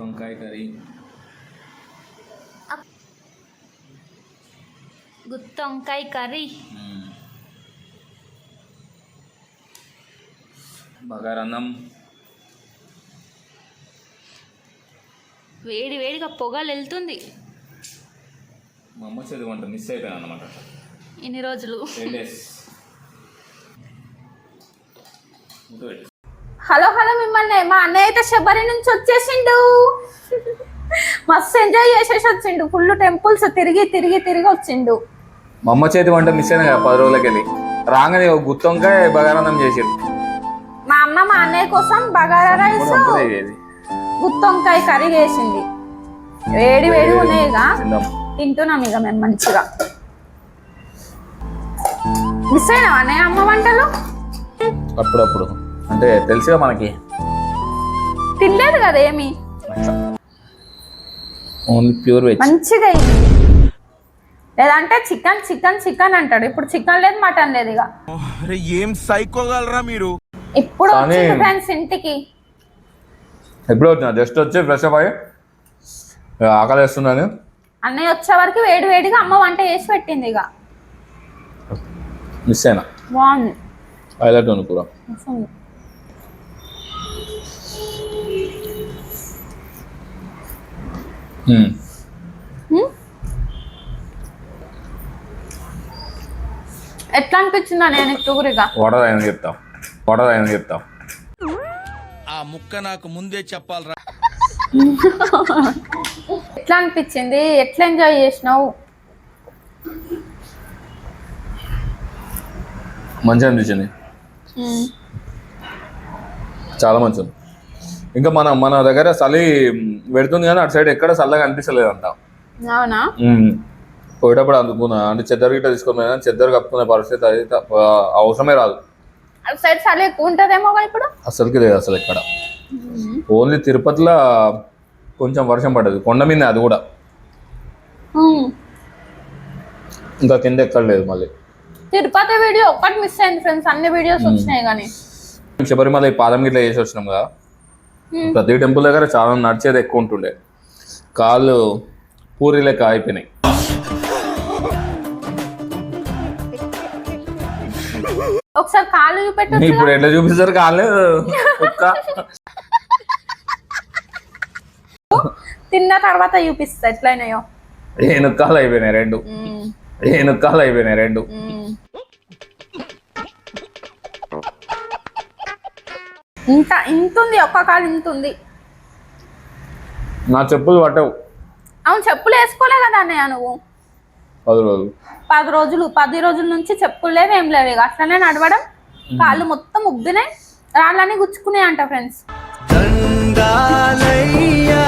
వంకాయ curry గుత్తొంకాయ curry. మ్మ్. బగారన్నం. వేడి వేడిగా పొగలు వెళ్తుంది. మా అమ్మ చదివి వంట మిస్ అయిపోయాను అనమాట ఇన్ని రోజులు? హలో హలో మిమ్మల్ని. మా అన్నయ్య అయితే శబరి నుంచి వచ్చేసిండు. మస్తు ఎంజాయ్ చేసేసి వచ్చిండు. ఫుల్ టెంపుల్స్ తిరిగి తిరిగి తిరిగి వచ్చిండు. మా అమ్మ చేతి వంట మిస్ అయినా కదా పది రోజులకి వెళ్ళి రాగానే ఒక గుత్తొంకాయ బగారన్నం చేసేది మా అమ్మ మా అన్నయ్య కోసం బగారా రైస్ గుత్తొంకాయ కర్రీ చేసింది. వేడి వేడి ఉన్నాయిగా తింటున్నాం ఇక మేము మంచిగా. మిస్ అయినా అన్నయ్య అమ్మ వంటలు? అప్పుడప్పుడు. అంటే తెలుసుగా మనకి? తినలేదు కదా ఏమి? Only pure veg. మంచిగా అయింది. లేదంటే చికెన్ చికెన్ చికెన్ అంటాడు. ఇప్పుడు చికెన్ లేదు మటన్ లేదు ఇక. ఏం సైకోగలరా మీరు? ఇప్పుడు ఫ్రెండ్స్ ఇంటికి? ఎప్పుడు వచ్చినా? జస్ట్ వచ్చి ఫ్రెష్ అప్ అయ్యి ఆకలి వేస్తున్నాను. అన్నయ్య వచ్చే వరకు వేడి వేడిగా అమ్మ వంట చేసి పెట్టింది ఇక. మిస్ అయినా? బాగుంది. హైలైట్ కూర. ఎట్లా అనిపించిందా నేను టూరిగా వడదైన చెప్తా. వడదైన చెప్తా. ఆ ముక్క నాకు ముందే చెప్పాలరా. ఎట్లా అనిపించింది ఎట్లా ఎంజాయ్ చేసినావు? మంచిగా అనిపించింది. చాలా మంచిది ఇంకా మన మన దగ్గర చలి పెడుతుంది కానీ అటు సైడ్ ఎక్కడ చల్లగా అనిపించలేదు అంట అవునా పోయేటప్పుడు అందుకున్నా అంటే చెద్దరు గిట్ట తీసుకొని పోయినా చెద్దరు కప్పుకునే పరిస్థితి అది అవసరమే రాదు. అటు సైడ్ చలి ఎక్కువ ఉంటుందేమో ఇప్పుడు? అసలుకి లేదు అసలు ఎక్కడ. ఓన్లీ తిరుపతిలో కొంచెం వర్షం పడ్డది. కొండ మీద అది కూడా. ఇంకా కింద ఎక్కడ లేదు మళ్ళీ. తిరుపతి వీడియో ఒక్కటి మిస్ అయింది ఫ్రెండ్స్ అన్ని వీడియోస్ వచ్చినాయి కానీ. శబరిమల ఈ పాదం గిట్ల చేసి వచ్చినాం కదా. ప్రతి టెంపుల్ దగ్గర చాలా నడిచేది ఎక్కువ ఉంటుండే. కాళ్ళు పూరి లెక్క అయిపోయినాయి ఒకసారి కాళ్ళు చూపెట్టు ఇప్పుడు ఎట్లా చూపిస్తారు కాళ్ళు. కుక్క తిన్న తర్వాత చూపిస్తా ఎట్లయినాయో. ఏనుక్కాలు అయిపోయినాయి రెండు. ఏనుక్కాలు అయిపోయినాయి రెండు. ఇంత ఇంత ఉంది ఒక్క కాలు ఇంత ఉంది నా చెప్పులు పట్టవు. అవును చెప్పులు వేసుకోలే కదా అన్నయ్య నువ్వు. పది రోజులు. పది రోజులు పది రోజుల నుంచి చెప్పులు లేవు ఏం లేవు ఇక. అట్లనే నడవడం కాళ్ళు మొత్తం ఉబ్బినాయి రాళ్ళని గుచ్చుకున్నాయి అంట ఫ్రెండ్స్ దండాలయ్యా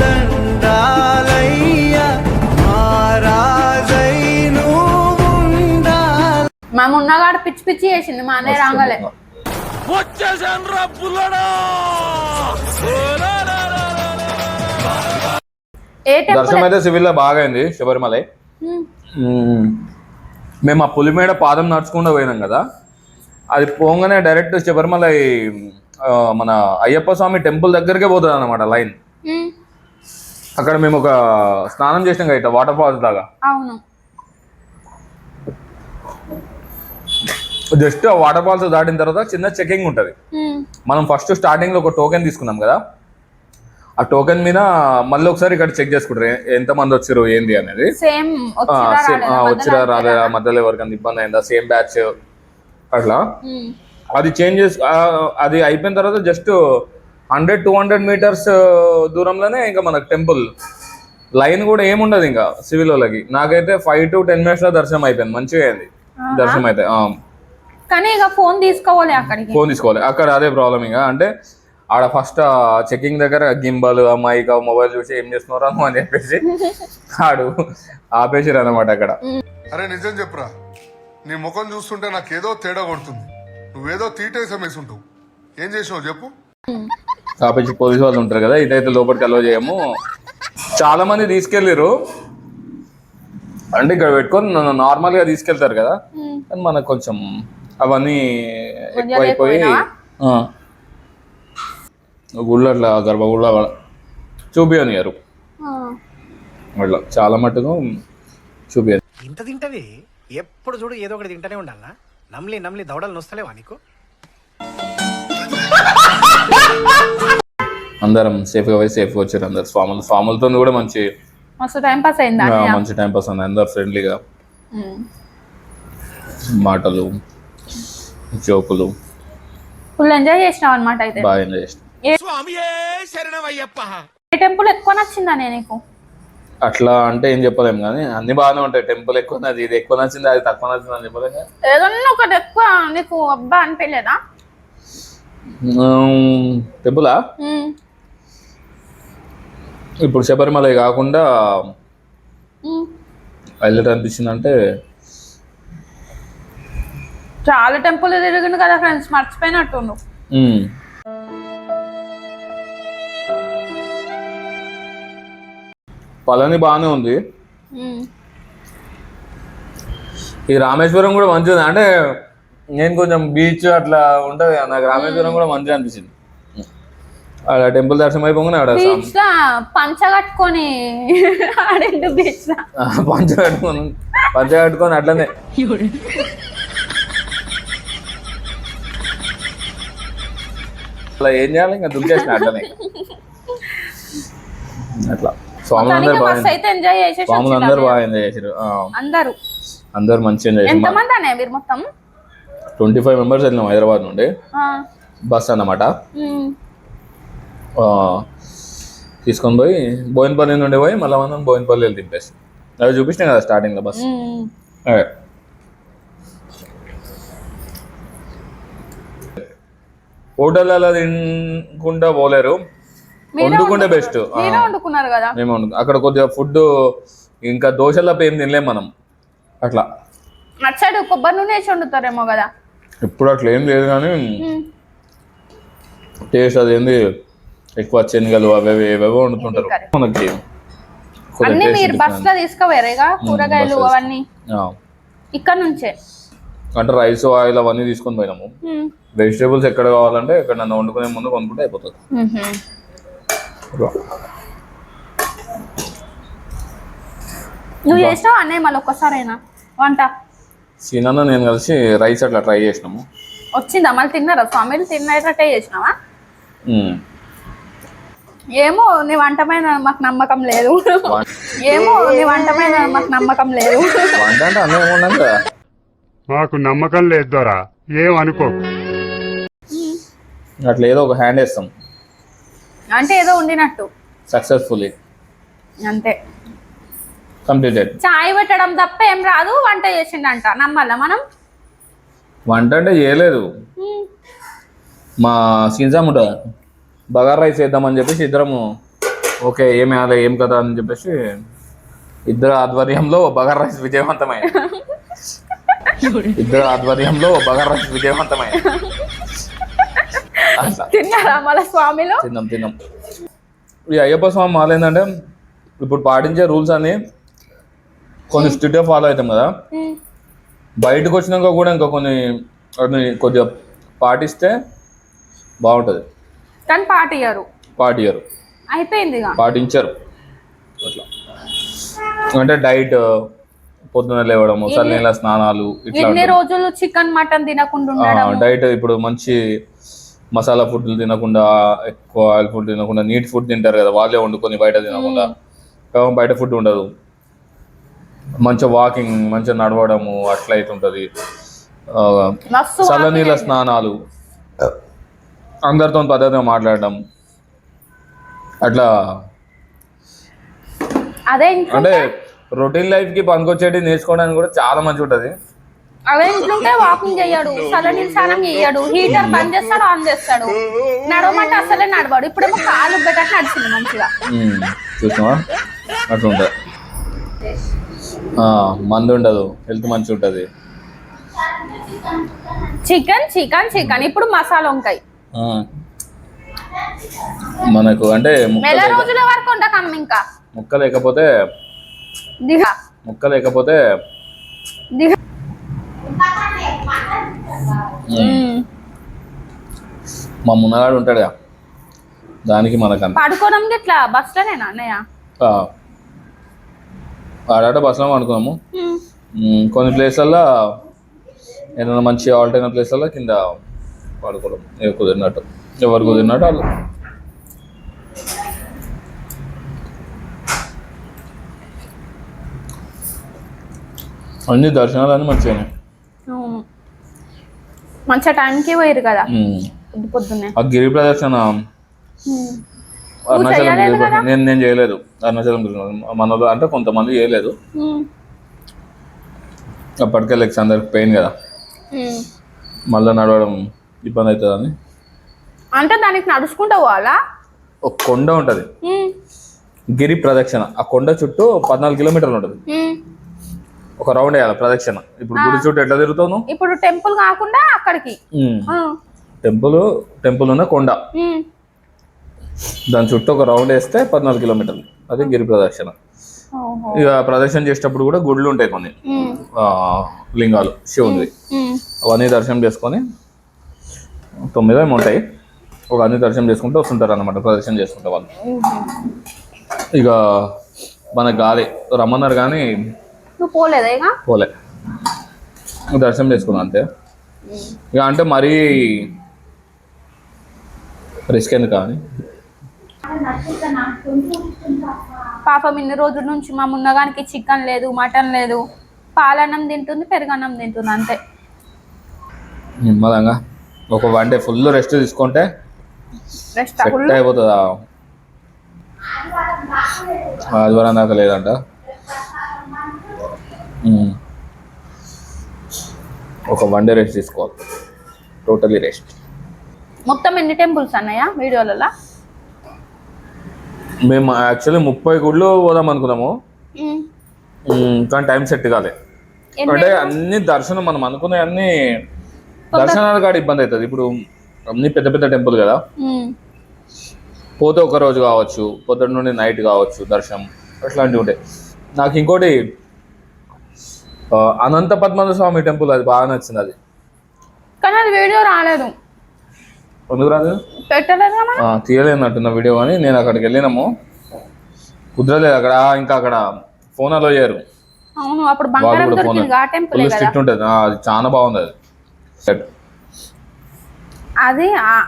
దండాలయ్యా మహారాజై నువ్వుండాలి మా మున్నగాడు పిచ్చి పిచ్చి చేసింది మా అన్నయ్య రాగాలే. వచ్చేసాను రా పుల్లడా దర్శనం అయితే సివిల్లో బాగా అయింది శబరిమల మ్మ్. ఆ పులిమేడ పాదం నడుచుకుంటూ పోయినాం కదా. అది పోగానే డైరెక్ట్ శబరిమల మన అయ్యప్ప స్వామి టెంపుల్ దగ్గరికే పోతుంది అనమాట లైన్. అక్కడ మేము ఒక స్నానం చేసినాం కదా ఇట్లా వాటర్ ఫాల్స్ లాగా. జస్ట్ ఆ వాటర్ ఫాల్స్ దాటిన తర్వాత చిన్న చెకింగ్ ఉంటుంది. మనం ఫస్ట్ స్టార్టింగ్లో ఒక టోకెన్ తీసుకున్నాం కదా ఆ టోకెన్ మీద మళ్ళీ ఒకసారి ఇక్కడ చెక్ చేసుకుంటారు ఎంత మంది వచ్చారు ఏంది అనేది సేమ్ వచ్చిరా రాలేదా? మధ్యలో ఎవరికైనా ఇబ్బంది అయిందా సేమ్ బ్యాచ్ అట్లా. అది చేంజ్ చేసి అది అయిపోయిన తర్వాత just hundred two hundred metres దూరంలోనే ఇంకా మనకు టెంపుల్ లైన్ కూడా ఏముండదు ఇంకా సివిల్ వాళ్ళకి నాకైతే ఫైవ్ టు టెన్ మినిట్స్లో దర్శనం అయిపోయింది మంచిగా అయింది దర్శనం అయితే. కానీ ఇక ఫోన్ తీసుకోవాలి అక్కడికి. ఫోన్ తీసుకోవాలి. అక్కడ అదే ప్రాబ్లం ఇంకా. అంటే ఆడ ఫస్ట్ చెకింగ్ దగ్గర గింబల్ మైక్ మొబైల్ చూసి ఏం చేస్తున్నారా అని చెప్పేసి ఆడు ఆపేసారు అనమాట అక్కడ అరే నిజం చెప్పురా. నీ ముఖం చూస్తుంటే నాకేదో తేడా కొడుతుంది. నువ్వేదో తీటేసం వేసుంటావు. ఏం చేసినావు చెప్పు. ఆపేసి పోలీసు వాళ్ళు ఉంటారు కదా ఇదైతే లోపలికి అలో చేయము. చాలా మంది తీసుకెళ్ళారు అంటే ఇక్కడ పెట్టుకొని నన్ను నార్మల్గా తీసుకెళ్తారు కదా. కానీ మనకు కొంచెం అవన్నీ ఎక్కువైపోయి. గుళ్ళు అట్లా గర్భగుళ్ళ చూపియనియరు అట్లా చాలా మటుకు చూపియరు ఇంత తింటది? ఎప్పుడు చూడు ఏదో ఒకటి తింటనే ఉండాలా నమ్లి నమ్లి దవడలు నొస్తలేవా నీకు? అందరం సేఫ్గా పోయి సేఫ్గా వచ్చారు అందరు. స్వాములు స్వాములతో కూడా మంచి మస్తు టైం పాస్ అయిందా మంచి టైం పాస్ ఉంది అందరు ఫ్రెండ్లీగా మాటలు జోకులు. ఫుల్ ఎంజాయ్ చేసినావు అనమాట అయితే. బాగా ఎంజాయ్ చేసిన. ఏ టెంపుల్ ఎక్కువ నచ్చిందా నీకు? అట్లా అంటే ఏం చెప్పలేం కానీ అన్ని బాగానే ఉంటాయి. టెంపుల్ ఎక్కువ నచ్చింది ఇది ఎక్కువ నచ్చింది అది తక్కువ నచ్చింది అని చెప్పలేం కానీ. ఏదన్నా ఒకటి ఎక్కువ నీకు అబ్బా అనిపించలేదా? టెంపులా. ఇప్పుడు శబరిమల కాకుండా. హైలైట్ అనిపించింది అంటే చాలా టెంపుల్ తిరిగిండు కదా ఫ్రెండ్స్ మర్చిపోయినట్టుండు. పళని బాగానే ఉంది. ఈ రామేశ్వరం కూడా మంచిది అంటే నేను కొంచెం బీచ్ అట్లా ఉంటుంది కదా, నాకు రామేశ్వరం కూడా మంచిగా అనిపించింది. అక్కడ టెంపుల్ దర్శనం అయిపోగానే ఆడ బీచ్ లా పంచ కట్టుకొని బీచ్ లా పంచ కట్టుకొని పంచ కట్టుకొని అట్లనే. అట్లా ఏం చేయాలి? ఇంకా దుర్గేసిన అట్లనే అట్లా. స్వాములు అందరు బాగా స్వాములు అందరు. బాగా ఎంజాయ్ చేశారు అందరూ. అందరు మంచిగా ఎంజాయ్ చేశారు మీరు మొత్తం? ట్వంటీ ఫైవ్ మెంబర్స్ వెళ్ళినాం హైదరాబాద్ నుండి. బస్ అన్నమాట. తీసుకొని పోయి బోయినపల్లి నుండి పోయి మళ్ళీ మనం బోయినపల్లి వెళ్ళి దింపేసి అవి చూపించినాయి కదా స్టార్టింగ్లో బస్. అదే. హోటల్లో తినకుండా పోలేరు. వండుకుంటే. బెస్ట్. వండుకున్నారు కదా. మేము అక్కడ కొద్దిగా ఫుడ్ ఇంకా దోశలపై ఏం తినలేం మనం. అట్లా. అటు సైడ్ కొబ్బరి నూనె వేసి వండుతారేమో కదా. ఇప్పుడు అట్లా ఏం లేదు కానీ. టేస్ట్ అదేంది ఎక్కువ శనగలు అవి ఏవేవో వండుతుంటారు. మనకి అన్ని మీరు. బస్లో తీసుకుపోయారేగా కూరగాయలు అవన్నీ. ఇక్కడ నుంచే? అంటే రైస్ ఆయిల్ అవన్నీ తీసుకొని పోయినాము. వెజిటేబుల్స్ ఎక్కడ కావాలంటే ఎక్కడ నన్ను వండుకునే ముందు కొనుక్కుంటే అయిపోతుంది. నువ్వు చేసినావు అన్నయ్య మళ్ళీ ఒక్కసారైనా? వంట? సీనన్న నేను కలిసి రైస్ అట్లా ట్రై చేసినాము. వచ్చిందా? మళ్ళీ తిన్నారా? స్వామిలు తిన్నట్టే చేసినావా. ఏమో నీ వంట మీద మాకు నమ్మకం లేదు. ఏమో నీ వంట మీద మాకు నమ్మకం లేదు. వంట అంటే అన్నీ మాకు నమ్మకం లేదు దొరా. ఏం అనుకో. అట్లా ఏదో ఒక హ్యాండ్ వేస్తాం. అంటే ఏదో ఉండినట్టు. సక్సెస్ఫుల్లీ అంతే. కంప్లీటెడ్ చాయ్ పెట్టడం తప్ప ఏం రాదు వంట చేసిండంట. నమ్మాలా మనం? వంట అంటే చేయలేదు. మా సీన్సామ్ ఉంటుంది బగార్ రైస్ వేద్దామని చెప్పేసి ఇద్దరము ఓకే ఏం వేయాలి ఏం కదా అని చెప్పేసి ఇద్దరు ఆధ్వర్యంలో బగార్ రైస్ విజయవంతమైంది. ఇద్దరు ఆధ్వర్యంలో బగార్ విజయవంతమైంది. అట్లా తిన్నారా మళ్ళీ స్వామిలు? తిన్నాం తిన్నాం. ఈ అయ్యప్ప స్వామి మాల ఏంటంటే ఇప్పుడు పాటించే రూల్స్ అన్ని కొన్ని స్ట్రిక్ట్గా ఫాలో అవుతాం కదా. ఉమ్. బయటకు వచ్చినాక కూడా ఇంకా కొన్ని కొద్దిగా పాటిస్తే బాగుంటుంది. కానీ పాటియ్యరు. పాటియరు అయిపోయింది పాటించరు. అట్లా. అంటే డైట్ పొద్దున లేవడం చల్లనీళ్ళ స్నానాలు ఇట్లా ఎన్ని రోజులు చికెన్ మటన్ తినకుండా ఉండడం డైట్ ఇప్పుడు మంచి మసాలా ఫుడ్లు తినకుండా ఎక్కువ ఆయిల్ ఫుడ్ తినకుండా నీట్ ఫుడ్ తింటారు కదా వాళ్ళే వండుకొని బయట తినకుండా. బయట ఫుడ్ ఉండదు. మంచిగా వాకింగ్ మంచిగా నడవడము అట్లా అవుతుంటుంది మస్తు చల్లనీళ్ళ వాకింగ్ స్నానాలు. అందరితో పద్ధతిగా మాట్లాడడం. అట్లా. అదే అంటే రొటీన్ లైఫ్కి పనికొచ్చేటి నేర్చుకోవడానికి కూడా చాలా మంచి ఉంటుంది. అదే ఇంట్లోంటే వాకింగ్ చేయడు చల్లనీళ్ళు స్నానం చేయడు హీటర్ బంద్ చేస్తాడు ఆన్ చేస్తాడు. నడవమంటే అసలే నడవాడు. ఇప్పుడేమో కాలు పెట్టట్టు నడిచింది మంచిగా. చూసినావా? అట్లా ఉంటుంది. ఆ, మందు ఉండదు హెల్త్ మంచిగా ఉంటుంది. Chicken chicken chicken. ఇప్పుడు మసాలా వంకాయ. మనకు అంటే ముక్క నెల రోజుల వరకు ఉండకమ్మ ఇంకా. ముక్క లేకపోతే ముక్క లేకపోతే మా మున్నగాడు ఉంటాడుగా. దానికి మనకంత పడుకోవడం ఇట్లా బస్సులోనేనా అన్నయ్య? ఆడాట బస్సులో అనుకున్నాము కొన్ని ప్లేస్లల్లో ఏదైనా మంచి ఆల్ట్ అయిన ప్లేస్లలో కింద పడుకోవడం. ఏ కుదిరినట్టు. ఎవరు కుదిరినట్టు వాళ్ళు. అన్ని దర్శనాలన్నీ మంచిగానే. మంచిగా టైంకి పోయారు కదా? పొద్దున్నే. ఆ గిరి ప్రదర్శన. అరుణాచలం గిరి నేను నేను చేయలేదు. అరుణాచలం గిరి. మనలో అంటే కొంతమంది చేయలేదు. అప్పటికే లెగ్స్ అందరికి పెయిన్ కదా. మళ్ళీ నడవడం ఇబ్బంది అవుతుందని. అంటే దానికి నడుచుకుంటూ పోవాలా? ఒక కొండ ఉంటుంది. గిరి ప్రదక్షిణ. ఆ కొండ చుట్టూ పద్నాలుగు కిలోమీటర్లు ఉంటుంది. ఒక రౌండ్ వేయాలి ప్రదక్షిణ. ఇప్పుడు గుడి చుట్టూ ఎట్లా తిరుగుతావు నువ్వు? ఇప్పుడు టెంపుల్ కాకుండా అక్కడికి. టెంపుల్ టెంపుల్ ఉన్న కొండ. దాని చుట్టూ ఒక రౌండ్ వేస్తే పద్నాలుగు కిలోమీటర్లు. అది గిరి ప్రదక్షిణ. ఇక ప్రదక్షిణ చేసేటప్పుడు కూడా గుళ్ళు ఉంటాయి కొన్ని. లింగాలు శివునివి. అవన్నీ దర్శనం చేసుకొని తొమ్మిదో ఏమో ఉంటాయి. ఒక అన్ని దర్శనం చేసుకుంటూ వస్తుంటారు అనమాట ప్రదర్శన చేసుకుంటే వాళ్ళు. ఇక మనకు గాలి రమ్మన్నారు కానీ నువ్వు పోలేదా ఇక? పోలే. దర్శనం చేసుకున్నాం అంతే. ఇక అంటే మరీ రిస్క్ ఎందుకు కానీ పాపం ఇన్ని రోజుల నుంచి మా మున్నగానికి చికెన్ లేదు మటన్ లేదు. పాలన్నం తింటుంది పెరుగన్నం తింటుంది అంతే. నిమ్మలంగా ఒక వన్ డే ఫుల్ రెస్ట్ తీసుకుంటే రెస్ట్ సెట్ అయిపోతుందా? ఆదివారం దాకా లేదంట. ఒక వన్ డే రెస్ట్ తీసుకోవాలి. టోటలీ రెస్ట్ మొత్తం ఎన్ని టెంపుల్స్ అన్నయ్య వీడియోలలో? మేము యాక్చువల్లీ ముప్పై గుళ్ళు పోదాం అనుకున్నాము. కానీ టైం సెట్ కాలే. అంటే అన్ని దర్శనం మనం అనుకునే అన్ని దర్శనాల కాడ ఇబ్బంది అవుతుంది. ఇప్పుడు అన్ని పెద్ద పెద్ద టెంపుల్ కదా. పోతే ఒక రోజు కావచ్చు పొద్దున్న నుండి నైట్ కావచ్చు దర్శనం అట్లాంటివి ఉంటాయి. నాకు ఇంకోటి అనంత పద్మనాభ స్వామి టెంపుల్ అది బాగా నచ్చింది అది. కానీ అది వీడియో రాలేదు. ఎందుకు రాదు ఆ, తీయలేనట్టున్న వీడియో కానీ నేను అక్కడికి వెళ్ళినాము. కుదరలేదు అక్కడ ఇంకా అక్కడ ఫోన్ అలో చేయరు అవును అప్పుడు బంగారం దొరికింది ఆ టెంపుల్ స్ట్రిక్ట్ ఉంటుంది. అది చాలా బాగుంది అది. అది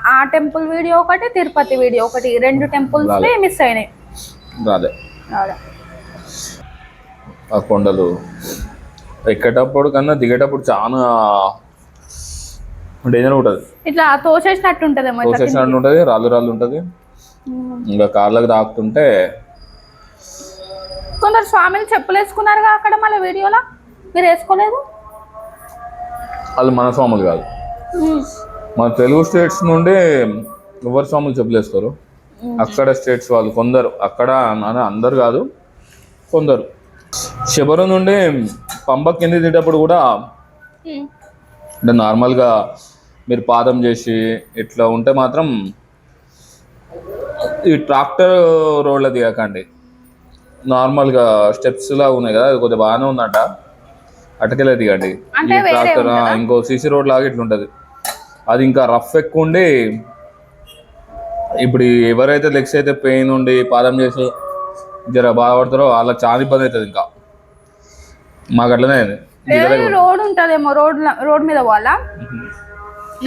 ఆ- టెంపుల్ వీడియో ఒకటి తిరుపతి వీడియో ఒకటి రెండు టెంపుల్స్. మిస్ అయినాయి. ఆ కొండలు. ఎక్కేటప్పుడు కన్నా దిగేటప్పుడు చాలా డేంజర్ ఉంటుంది. ఇట్లా తోసేసినట్టు ఇట్లా తోసేసినట్టు ఉంటుంది రాళ్ళు రాళ్ళు ఉంటుంది. ఇంకా కార్లకు తాకుతుంటే కొందరు స్వామిని చెప్పులు వేసుకున్నారుగా అక్కడ మళ్ళీ వీడియోలో? మీరు వేసుకోలేదు? వాళ్ళు మన స్వాములు కాదు. మన తెలుగు స్టేట్స్ నుండి ఎవరు స్వాములు చెప్పులేస్తారు? అక్కడ స్టేట్స్ వాళ్ళు కొందరు. అక్కడ అందరు కాదు కొందరు. శబరం నుండి పంప కింద దిగేటప్పుడు కూడా. అంటే నార్మల్గా మీరు పాదం చేసి ఇట్లా ఉంటే మాత్రం ఈ ట్రాక్టర్ రోడ్ల దిగకండి. నార్మల్గా స్టెప్స్ లాగా ఉన్నాయి కదా అది కొద్దిగా బాగానే ఉందంట. అటకెళ్ళే దిగండి. ఈ ట్రాక్టర్? ఇంకో సీసీ రోడ్ లాగా ఇట్లా ఉంటుంది. అది ఇంకా రఫ్ ఎక్కువ ఉండి ఇప్పుడు ఎవరైతే లెగ్స్ అయితే పెయిన్ ఉండి పాదం చేసి జర బాధపడతారో వాళ్ళకి చాలా ఇబ్బంది అవుతుంది ఇంకా. మాకు అట్లనే. రోడ్ ఉంటదేమో రోడ్ రోడ్ మీద పోవాలా?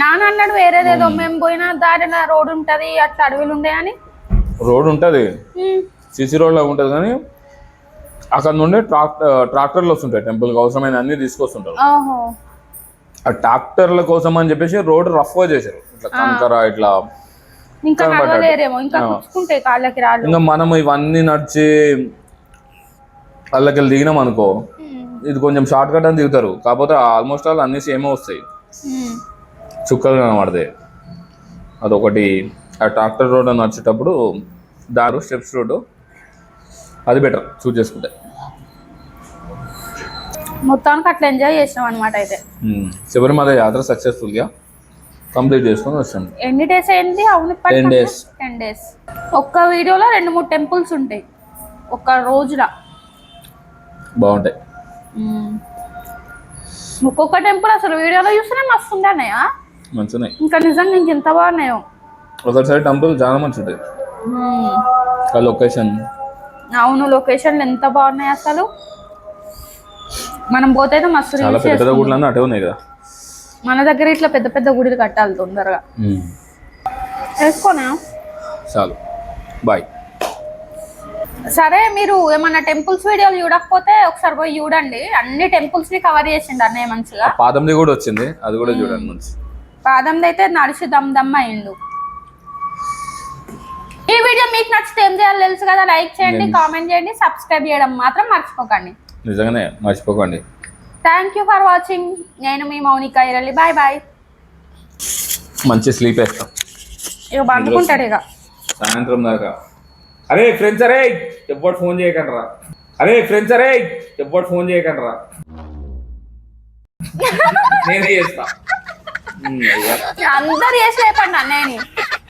నాన్న అన్నాడు వేరేదేదో మేము. పోయిన దారిన రోడ్ ఉంటది అట్లా అడవిలు ఉండే అని. రోడ్ ఉంటుంది. సిసి రోడ్ లాగా ఉంటుంది కానీ అక్కడ నుండి ట్రాక్టర్ ట్రాక్టర్లు వస్తుంటాయి టెంపుల్కి అవసరమైన అన్ని తీసుకొస్తుంటారు. ఆ ట్రాక్టర్ల కోసం అని చెప్పేసి రోడ్ రఫ్గా చేశారు. ఇట్లా కంకర ఇట్లా ఇంకా మనం ఇవన్నీ నడిచి వాళ్ళకి దిగినాం అనుకో ఇది కొంచెం షార్ట్ కట్ అని దిగుతారు కాకపోతే ఆల్మోస్ట్ ఆల్ అన్ని సేమే వస్తాయి. ఉమ్. చుక్కలు కనబడతాయి. అదొకటి. ఆ ట్రాక్టర్ రోడ్ నడిచేటప్పుడు దారు స్టెప్స్ రోడ్డు అది బెటర్ చూస్ చేసుకుంటే. మొత్తానికి అట్లా ఎంజాయ్ చేసినాం అనమాట అయితే. శబరిమల యాత్ర సక్సెస్ఫుల్గా కంప్లీట్ చేసుకొని వచ్చాను ఎన్ని డేస్ అయింది? అవును 10 days. టెన్ డేస్ ఒక్క వీడియోలో రెండు మూడు టెంపుల్స్ ఉంటాయి. ఒక్క రోజులో బాగుంటాయి. ఒక్కొక్క టెంపుల్ అసలు వీడియోలో చూస్తేనే మస్తు ఉందన్నయ్య మంచిగా ఇంకా నిజంగా ఇంక ఎంత బాగున్నాయో ఒకసారి టెంపుల్ చాలా మంచి ఉంటుంది. ఆ లొకేషన్ అవును లొకేషన్లు ఎంత బాగున్నాయి అసలు. మనం పోతే అయితే మస్తు చాలా రీల్స్ పెద్ద అటే ఉన్నాయి కదా. మన దగ్గర ఇట్లా పెద్ద పెద్ద గుడిలు కట్టాలి తొందరగా. వేసుకోనా? చాలు. బాయ్. సరే మీరు ఏమన్నా టెంపుల్స్ వీడియోలు చూడకపోతే ఒకసారి పోయి చూడండి. అన్ని టెంపుల్స్ని కవర్ చేసిండు అన్నయ్య మంచిగా. పాదంది కూడా వచ్చింది. అది కూడా చూడండి మంచి పాదం అయితే నడిచి దమ్ దమ్ అయిండు. ఈ వీడియో మీకు నచ్చితే ఏం చేయాలో తెలుసు కదా లైక్ చేయండి కామెంట్ చేయండి సబ్స్క్రైబ్ చేయడం మాత్రం మర్చిపోకండి. నిజంగానే మర్చిపోకండి. థ్యాంక్ యూ ఫర్ వాచింగ్ నేను మీ మౌనిక ఇరలి. బాయ్ బాయ్ మంచి స్లీప్ వేస్తాం. ఇక పండుకుంటాడు ఇక సాయంత్రం దాకా. అరే ఫ్రెండ్స్ అరే ఎప్పుడు ఫోన్ చేయకండి రా అరే ఫ్రెండ్స్ అరే ఎప్పుడు ఫోన్ చేయకండి రా నేనే చేస్తా. అందరు చేసి లేపండి అన్నయ్యని.